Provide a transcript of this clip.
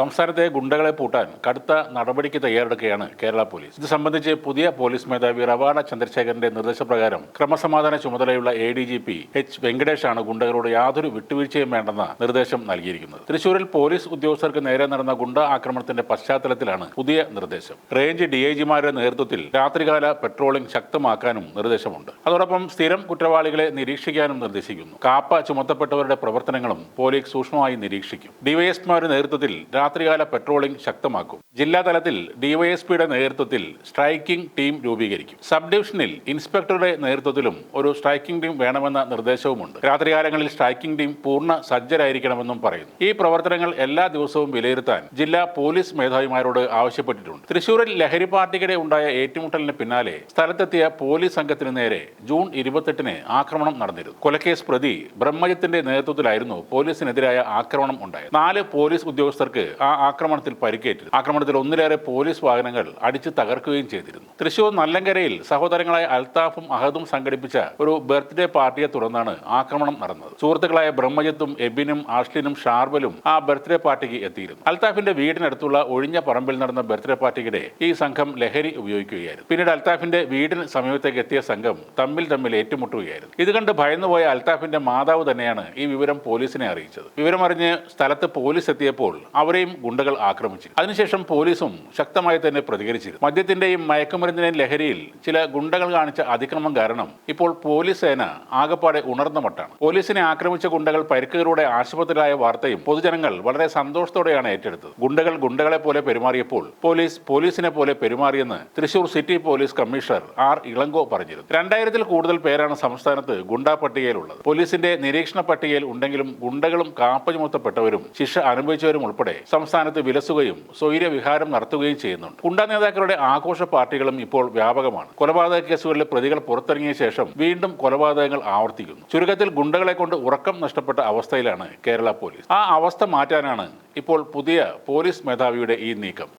സംസ്ഥാനത്തെ ഗുണ്ടകളെ പൂട്ടാൻ കടുത്ത നടപടിക്ക് തയ്യാറെടുക്കുകയാണ് കേരള പോലീസ്. ഇത് സംബന്ധിച്ച് പുതിയ പോലീസ് മേധാവി റവാഡ ചന്ദ്രശേഖരന്റെ നിർദ്ദേശപ്രകാരം ക്രമസമാധാന ചുമതലയുള്ള A D G P H വെങ്കടേഷാണ് ഗുണ്ടകളോട് യാതൊരു വിട്ടുവീഴ്ചയും വേണ്ടെന്ന നിർദ്ദേശം നൽകിയിരിക്കുന്നത്. തൃശൂരിൽ പോലീസ് ഉദ്യോഗസ്ഥർക്ക് നേരെ നടന്ന ഗുണ്ട ആക്രമണത്തിന്റെ പശ്ചാത്തലത്തിലാണ് പുതിയ നിർദ്ദേശം. റേഞ്ച് ഡി ഐ ജിമാരുടെ നേതൃത്വത്തിൽ രാത്രികാല പെട്രോളിംഗ് ശക്തമാക്കാനും നിർദ്ദേശമുണ്ട്. അതോടൊപ്പം സ്ഥിരം കുറ്റവാളികളെ നിരീക്ഷിക്കാനും നിർദ്ദേശിക്കുന്നു. കാപ്പ ചുമത്തപ്പെട്ടവരുടെ പ്രവർത്തനങ്ങളും പോലീസ് സൂക്ഷ്മമായി നിരീക്ഷിക്കും. ഡിവൈഎസ്മാരുടെ നേതൃത്വത്തിൽ രാത്രികാല പെട്രോളിംഗ് ശക്തമാക്കും. ജില്ലാതലത്തിൽ ഡിവൈഎസ്പിയുടെ നേതൃത്വത്തിൽ സ്ട്രൈക്കിംഗ് ടീം രൂപീകരിക്കും. സബ് ഡിവിഷനിൽ ഇൻസ്പെക്ടറുടെ നേതൃത്വത്തിലും ഒരു സ്ട്രൈക്കിംഗ് ടീം വേണമെന്ന നിർദ്ദേശവുമുണ്ട്. രാത്രികാലങ്ങളിൽ സ്ട്രൈക്കിംഗ് ടീം പൂർണ സജ്ജരായിരിക്കണമെന്നും പറയുന്നു. ഈ പ്രവർത്തനങ്ങൾ എല്ലാ ദിവസവും വിലയിരുത്താൻ ജില്ലാ പോലീസ് മേധാവിമാരോട് ആവശ്യപ്പെട്ടിട്ടുണ്ട്. തൃശൂരിൽ ലഹരി പാർട്ടിക്കിടെ ഉണ്ടായ ഏറ്റുമുട്ടലിന് പിന്നാലെ സ്ഥലത്തെത്തിയ പോലീസ് സംഘത്തിന് നേരെ ജൂൺ ഇരുപത്തെട്ടിന് ആക്രമണം നടന്നിരുന്നു. കൊലക്കേസ് പ്രതി ബ്രഹ്മജിത്തിന്റെ നേതൃത്വത്തിലായിരുന്നു പോലീസിനെതിരായ ആക്രമണം ഉണ്ടായത്. നാല് പോലീസ് ഉദ്യോഗസ്ഥർക്ക് ആ ആക്രമണത്തിൽ പരിക്കേറ്റിരുന്നു. ആക്രമണത്തിൽ ഒന്നിലേറെ പോലീസ് വാഹനങ്ങൾ അടിച്ച് തകർക്കുകയും ചെയ്തിരുന്നു. തൃശൂർ നല്ലങ്കരയിൽ സഹോദരങ്ങളായ അൽത്താഫും അഹദും സംഘടിപ്പിച്ച ഒരു ബർത്ത്ഡേ പാർട്ടിയെ തുടർന്നാണ് ആക്രമണം നടന്നത്. സുഹൃത്തുക്കളായ ബ്രഹ്മജിത്തും എബിനും ആഷ്ലിനും ഷാർബലും ആ ബർത്ത്ഡേ പാർട്ടിക്ക് എത്തിയിരുന്നു. അൽത്താഫിന്റെ വീടിനടുത്തുള്ള ഒഴിഞ്ഞ പറമ്പിൽ നടന്ന ബർത്ത്ഡേ പാർട്ടിക്കിടെ ഈ സംഘം ലഹരി ഉപയോഗിക്കുകയായിരുന്നു. പിന്നീട് അൽത്താഫിന്റെ വീടിന് സമീപത്തേക്ക് എത്തിയ സംഘം തമ്മിൽ തമ്മിൽ ഏറ്റുമുട്ടുകയായിരുന്നു. ഇത് കണ്ട് ഭയന്നുപോയ അൽത്താഫിന്റെ മാതാവ് തന്നെയാണ് ഈ വിവരം പോലീസിനെ അറിയിച്ചത്. വിവരമറിഞ്ഞ് സ്ഥലത്ത് പോലീസ് എത്തിയപ്പോൾ അവരെയും ഗുണ്ടകൾ ആക്രമിച്ചു അതിനുശേഷം പോലീസും ശക്തമായി തന്നെ പ്രതികരിച്ചിരുന്നു. മദ്യത്തിന്റെയും മയക്കുമരുന്നിന്റെയും ലഹരിയിൽ ചില ഗുണ്ടകൾ കാണിച്ച അതിക്രമം കാരണം ഇപ്പോൾ പോലീസ് സേന ആകപ്പാടെ ഉണർന്ന മട്ടാണ്. പോലീസിനെ ആക്രമിച്ച ഗുണ്ടകൾ പരിക്കുകളുടെ ആശുപത്രിയിലായ വാർത്തയും പൊതുജനങ്ങൾ വളരെ സന്തോഷത്തോടെയാണ് ഏറ്റെടുത്തത്. ഗുണ്ടകൾ ഗുണ്ടകളെ പോലെ പെരുമാറിയപ്പോൾ പോലീസ് പോലീസിനെ പോലെ പെരുമാറിയെന്ന് Thrissur city police commissioner R Ilango പറഞ്ഞിരുന്നു. രണ്ടായിരത്തിൽ കൂടുതൽ പേരാണ് സംസ്ഥാനത്ത് ഗുണ്ടാ പട്ടികയിലുള്ളത്. പോലീസിന്റെ നിരീക്ഷണ പട്ടികയിൽ ഉണ്ടെങ്കിലും ഗുണ്ടകളും കാപ്പ ചുമത്തപ്പെട്ടവരും ശിക്ഷ അനുഭവിച്ചവരും ഉൾപ്പെടെ സംസ്ഥാനത്ത് വിലസുകയും സ്വൈര്യവിഹാരം നടത്തുകയും ചെയ്യുന്നുണ്ട്. ഗുണ്ടാ നേതാക്കളുടെ ആഘോഷ പാർട്ടികളും ഇപ്പോൾ വ്യാപകമാണ്. കൊലപാതക കേസുകളിലെ പ്രതികൾ പുറത്തിറങ്ങിയ ശേഷം വീണ്ടും കൊലപാതകങ്ങൾ ആവർത്തിക്കുന്നു. ചുരുക്കത്തിൽ ഗുണ്ടകളെ കൊണ്ട് ഉറക്കം നഷ്ടപ്പെട്ട അവസ്ഥയിലാണ് കേരള പോലീസ്. ആ അവസ്ഥ മാറ്റാനാണ് ഇപ്പോൾ പുതിയ പോലീസ് മേധാവിയുടെ ഈ നീക്കം.